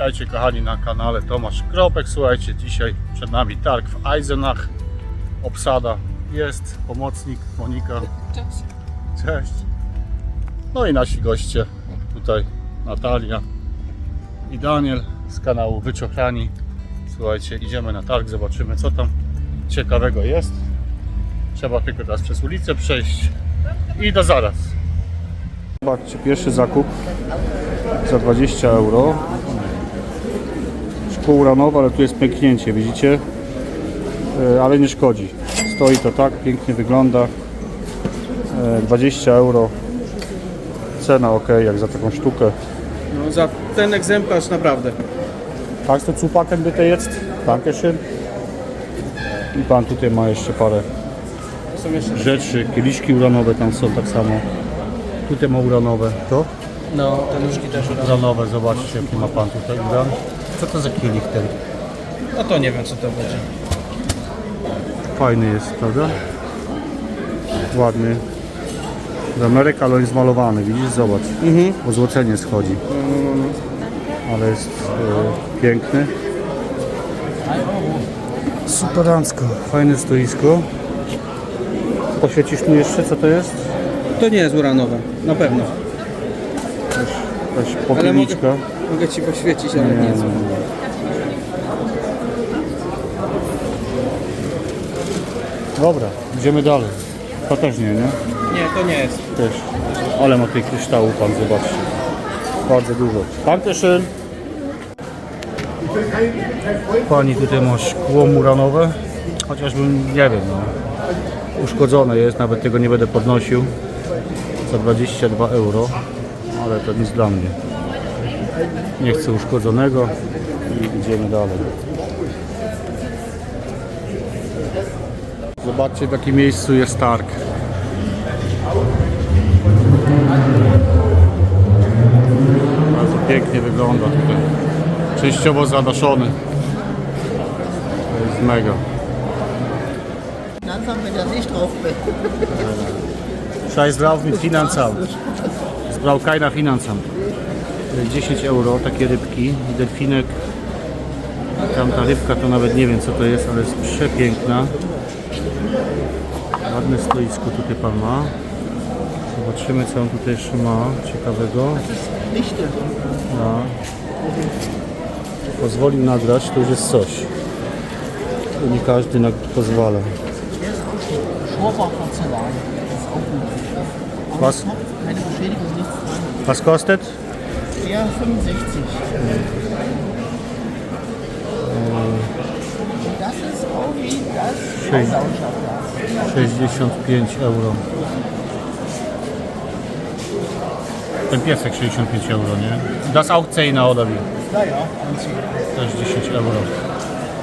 Witajcie kochani na kanale Tomasz Kropek. Słuchajcie, dzisiaj przed nami targ w Eisenach. Obsada jest, pomocnik Monika. Cześć. Cześć. No i nasi goście. Tutaj Natalia i Daniel z kanału Wyczochrani. Słuchajcie, idziemy na targ, zobaczymy co tam ciekawego jest. Trzeba tylko teraz przez ulicę przejść i do zaraz. Zobaczcie, pierwszy zakup za 20 euro. Szkło uranowe, ale tu jest pęknięcie, widzicie? E, Ale nie szkodzi. Stoi to tak, pięknie wygląda. E, 20 euro. Cena ok, jak za taką sztukę. No, za ten egzemplarz naprawdę. Kannst du zupacken bitte jetzt? Dankeschön. I pan tutaj ma jeszcze parę Są jeszcze. rzeczy. Kieliszki uranowe tam są tak samo. Tutaj ma uranowe. To? No, te nóżki też. Uranowe, zobaczcie jaki ma pan tutaj uran. Co to za kielich ten? No to nie wiem co to będzie. Fajny jest, prawda? Ładny. Z Ameryka, ale on jest malowany, widzisz? Zobacz. Mhm. Bo złocenie schodzi. Ale jest e, piękny. Superancko. Fajne stoisko. Poświecisz tu jeszcze, co to jest? To nie jest uranowe, na pewno. Jakaś Ale popielniczka. Mogę, ci poświecić, ale nie jest. Dobra, idziemy dalej. To też nie, nie? Nie, to nie jest. Też. Ale ma tej kryształu pan, zobaczcie. Bardzo dużo. Dankeschön. Pani tutaj ma szkło muranowe. Chociażbym, nie wiem, no. Uszkodzone jest, nawet tego nie będę podnosił. Za 22 euro. Ale to nic dla mnie. Nie chcę uszkodzonego. I idziemy dalej. Zobaczcie w jakim miejscu jest targ. Bardzo pięknie wygląda tutaj. Częściowo zadaszony. To jest mega. Anfang, wenn du nicht drauf. Scheiß drauf mit Finanzamt. Zbrał na Finanzamt. 10 euro, takie rybki. Delfinek. Tamta rybka to nawet nie wiem co to jest, ale jest przepiękna. Ładne stoisko tutaj pan ma. Zobaczymy co on tutaj jeszcze ma ciekawego. Lichte. No. Pozwolił nagrać, to już jest coś. To nie każdy nag- pozwala. Was? Was kostet? Ja, 65. Das ist auch wie das Schön. Lauscherglas. 65 euro. Ten piesek 65 euro, nie? Das auch 10 oder wie? Też 10 euro.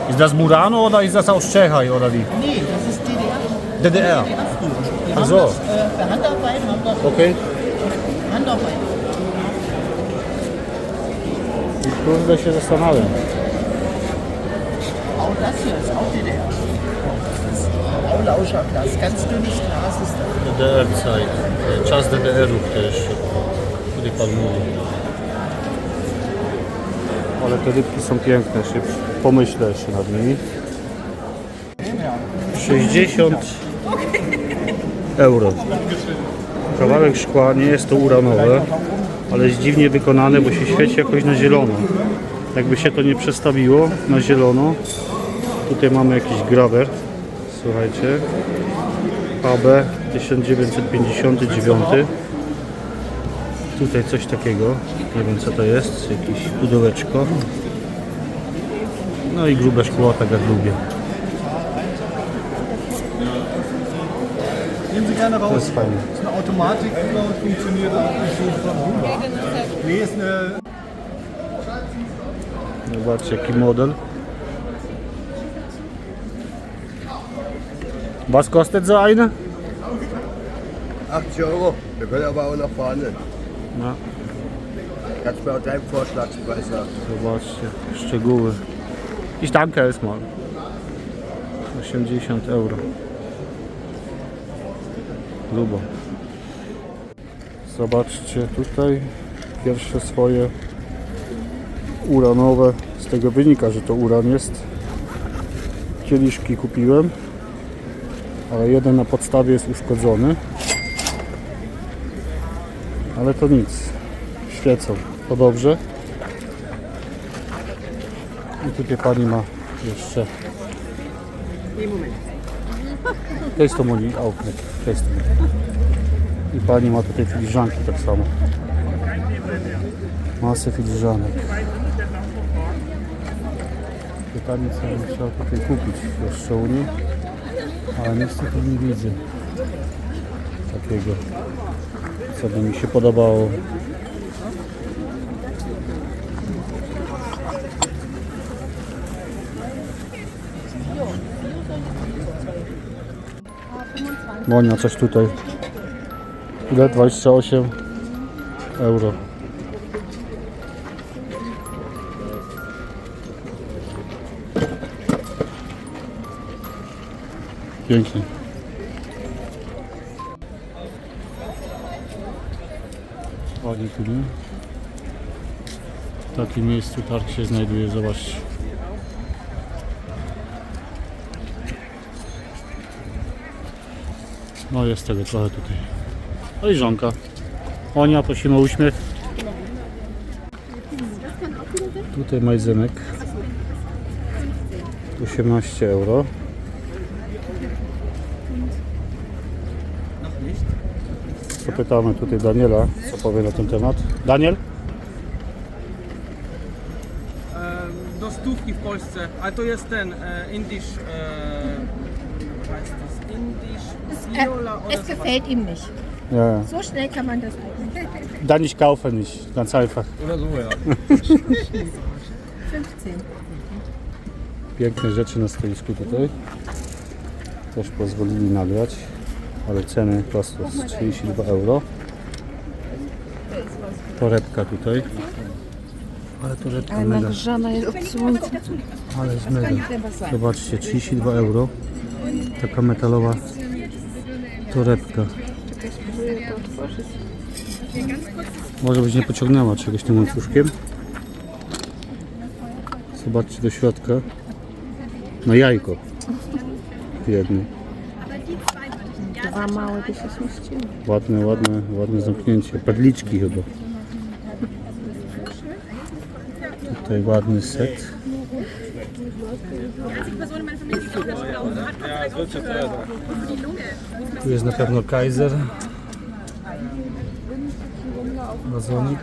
Ist das Murano oder ist das aus Tschechei oder wie? Nee, das ist DDR. DDR. DDR früher. Die Ach haben so. das, äh, für Handarbeit haben das Okay. Handarbeit. I kurde się zastanawiam. Auch das hier ist auch DDR. Das ist auch Lauscherglas. Ganz dünnes Glas ist das. DDR-Zeit. Czas DDR-ów też. Tutaj pan mówi. Ale te rybki są piękne, się pomyślę jeszcze nad nimi. 60 euro. Kawałek szkła, nie jest to uranowe, ale jest dziwnie wykonane, bo się świeci jakoś na zielono. Jakby się to nie przestawiło na zielono. Tutaj mamy jakiś grawer. Słuchajcie. AB 1959. Tutaj coś takiego. Nie wiem co to jest. Jakieś pudełeczko. No i grube szkło, tak jak lubię. Nehmen Sie gerne raus. jest fajne. Das ist eine Automatik, genau, funktioniert auch nicht so von. Nee, ist eine Zobaczcie jaki model. Was kostet so eine? 80 Euro. Wir können aber auch noch verhandeln. No, Kannst mir auch deinen Vorschlagspreis sagen. zobaczcie szczegóły. Ich danke erstmal. 80 euro. Zobaczcie tutaj pierwsze swoje uranowe. Z tego wynika, że to uran jest. Kieliszki kupiłem, ale jeden na podstawie jest uszkodzony. Ale to nic. Świecą. To dobrze. I tutaj pani ma jeszcze. To jest to mój outlet. To jest to. I pani ma tutaj filiżanki tak samo. Masę filiżanek. Pytanie co bym chciał tutaj kupić jeszcze u niej. Ale niestety nie widzę takiego co by mi się podobało. Monia coś tutaj. Ile? 28 euro. Pięknie. Ładnie tu, nie? W takim miejscu targ się znajduje, zobaczcie. No jest tego trochę tutaj. No i żonka. Onia, prosimy o uśmiech. Tutaj majzenek. 18 euro. Zapytamy tutaj Daniela, co powie na ten temat. Daniel? E, do stówki w Polsce, ale to jest ten e, Indisch, e, Viola oder Es gefällt ihm nicht. Ja. So schnell kann man das nicht. Da nicht kaufen, nicht. Ganz einfach. Oder so, ja. 15. Piękne rzeczy na stoisku tutaj. Też pozwolili nagrać, ale ceny prosto z 32 euro. Torebka tutaj. Ale torebka mega. Żana jest od słońca. Ale jest mega. Zobaczcie, 32 euro. Taka metalowa torebka. Może być nie pociągnęła czegoś tym łańcuszkiem. Zobaczcie do środka. No jajko. Jedno. Dwa małe by się zmieściły. Ładne, ładne, ładne zamknięcie. Perliczki chyba. Tutaj ładny set. Tu jest na pewno Kaiser. Wazonik.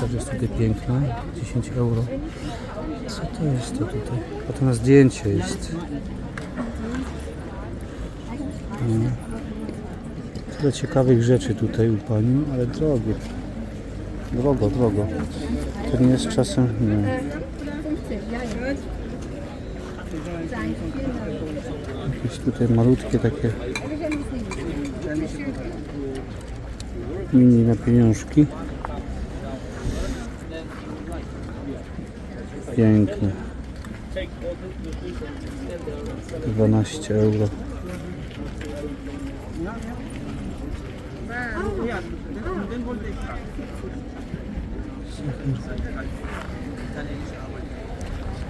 Też jest tutaj piękne. 10 euro. Co to jest to tutaj? A to na zdjęcie jest. Mm. Tyle ciekawych rzeczy tutaj u Pani, ale drogie. Drogo, drogo. To nie jest czasem... Nie. Jakieś tutaj malutkie takie mini na pieniążki. Piękne. 12 euro.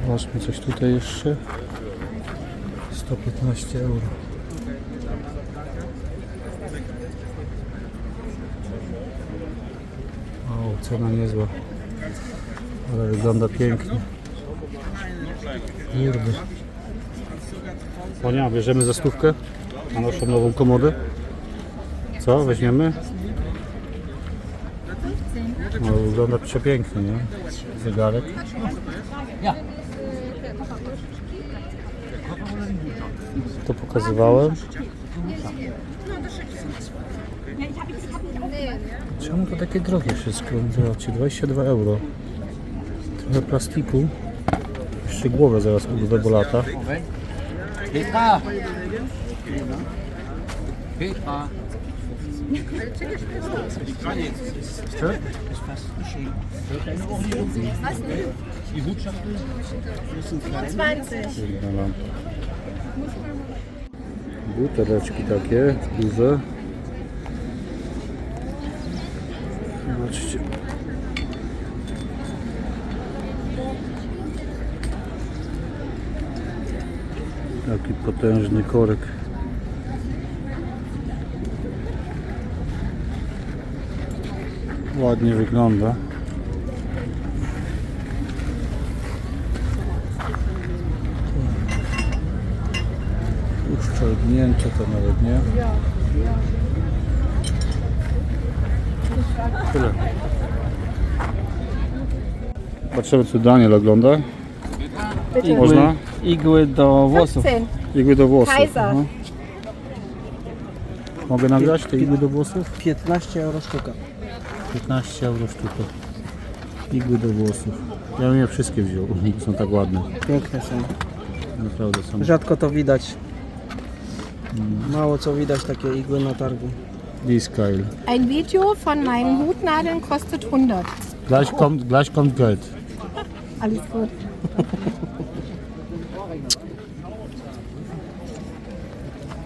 Zobaczmy coś tutaj jeszcze. 115 euro. O, cena niezła. Ale wygląda pięknie. Kurde. Ponia, bierzemy za stówkę na naszą nową komodę. Co, weźmiemy? No, wygląda przepięknie, nie? Zegarek. To pokazywałem. Czemu to takie drogie wszystko? Zobaczcie, 22 euro. Trochę plastiku. Jeszcze głowę zaraz urwę, bo lata. Petra! Petra! Jedna lampa buteleczki takie duże. Zobaczcie. Taki potężny korek. Ładnie wygląda. Uszczelnięte to nawet nie. Tyle. Zobaczymy co Daniel ogląda. Można? Igły do włosów. 15. Igły do włosów. Kaiser. aha. Mogę nagrać te igły do włosów? 15 euro sztuka. 15 euro sztuka. Igły do włosów. Ja bym je wszystkie wziął, są tak ładne. Piękne są. Naprawdę są. Rzadko to widać. Mało co widać takie igły na targu. Discale. Ein Video von meinen Hutnadeln kostet 100. Gleich kommt, gleich kommt Geld. Alles gut.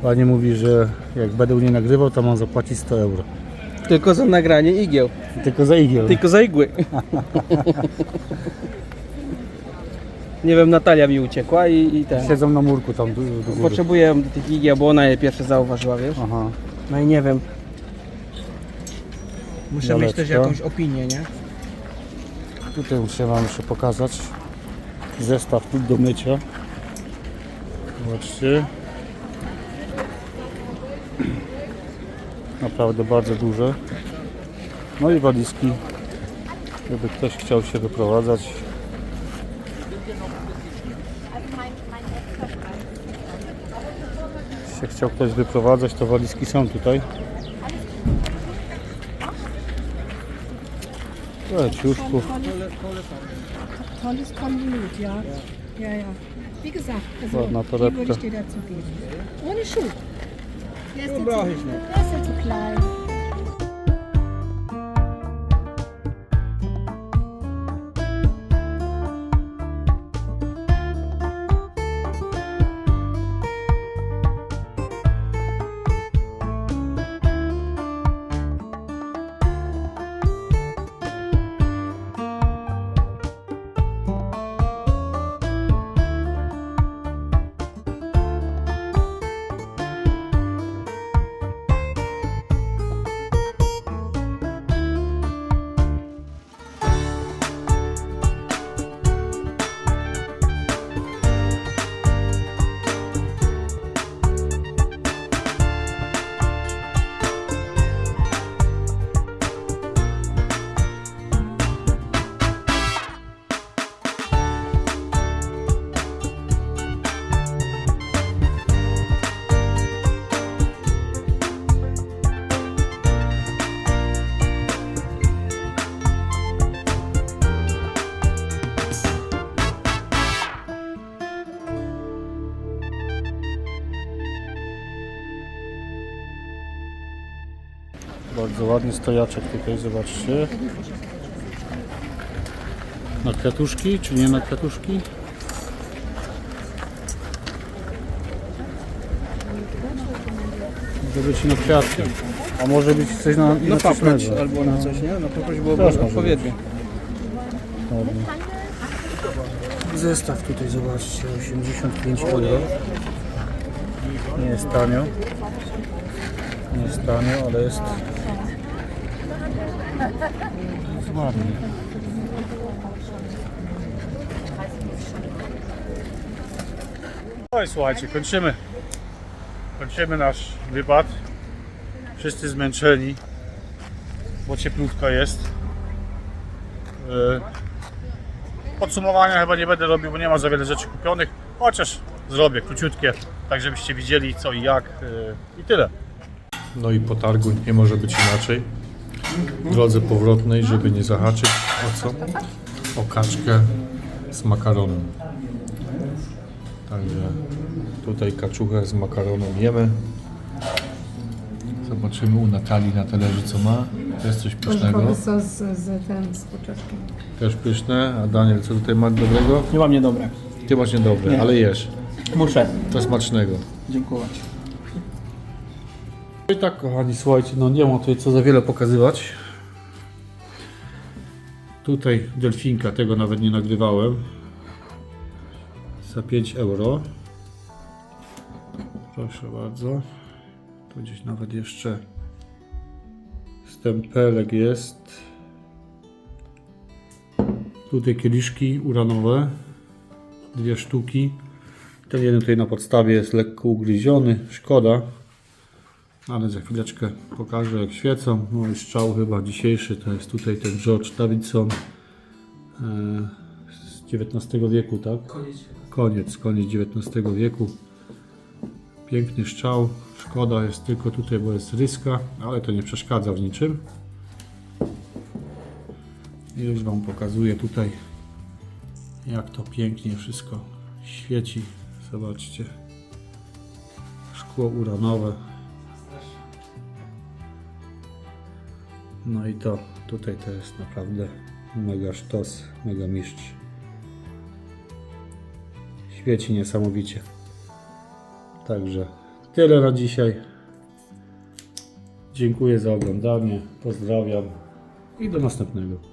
Pani mówi, że jak będę nie nagrywał, to mam zapłacić 100 euro. Tylko za nagranie igieł. Tylko za igieł. Tylko za igły. Nie wiem, Natalia mi uciekła i, i ten. Siedzą na murku tam do, do góry. Potrzebuję tych igieł, bo ona je pierwsze zauważyła, wiesz? Aha. No i nie wiem. Muszę mieć Laleczka. też jakąś opinię, nie? Tutaj muszę Wam jeszcze pokazać zestaw tu do mycia. Zobaczcie. Naprawdę bardzo duże. No i walizki, gdyby ktoś chciał się wyprowadzać. Się chciał ktoś wyprowadzać, to walizki są tutaj. Trochę ciuszków. Tolles Konvolut, ja. Ja, ja. Wie gesagt, also, Ładna die torebka. würde ich dir dazu geben. Ohne Schuh. Der ist, dir brauch zu, ich nicht. der ist dir zu klein. Bardzo ładny stojaczek tutaj, zobaczcie. Na kwiatuszki, czy nie na kwiatuszki? Może być na kwiatki. A może być coś na, na No paproć albo na coś, nie? No paproć byłoby Też może odpowiednie. Ładnie. Zestaw tutaj zobaczcie, 85 euro. Nie jest tanio. Nie jest tanio, ale jest, jest ładnie. No i słuchajcie, kończymy. Kończymy nasz wypad. Wszyscy zmęczeni, bo cieplutko jest. Yy, Podsumowania chyba nie będę robił, bo nie ma za wiele rzeczy kupionych. Chociaż zrobię króciutkie, tak żebyście widzieli co i jak. yy, I tyle. No i po targu nie może być inaczej. W drodze powrotnej, żeby nie zahaczyć o co? O kaczkę z makaronem. Także tutaj kaczuchę z makaronem jemy. Zobaczymy u Natalii na talerzu co ma. To jest coś pysznego. sos z, z, ten, z poczeczkiem. Też pyszne. A Daniel, co tutaj ma dobrego? Nie mam niedobre. Ty masz niedobre, ale jesz. Muszę. To smacznego. Dziękować. I tak kochani, słuchajcie, no nie mam tutaj co za wiele pokazywać. Tutaj delfinka, tego nawet nie nagrywałem. Za 5 euro. Proszę bardzo. Tu gdzieś nawet jeszcze stempelek jest. Tutaj kieliszki uranowe. Dwie sztuki. Ten jeden tutaj na podstawie jest lekko ugryziony. Szkoda. Ale za chwileczkę pokażę jak świecą. No i strzał chyba dzisiejszy to jest tutaj ten George Davidson e, z XIX wieku, tak? Koniec, koniec XIX wieku. Piękny strzał. Szkoda jest tylko tutaj, bo jest ryska, ale to nie przeszkadza w niczym. I już Wam pokazuję tutaj, jak to pięknie wszystko świeci. Zobaczcie. Szkło uranowe. No i to tutaj to jest naprawdę mega sztos, mega mistrz. Świeci niesamowicie. Także tyle na dzisiaj. Dziękuję za oglądanie. Pozdrawiam i do następnego.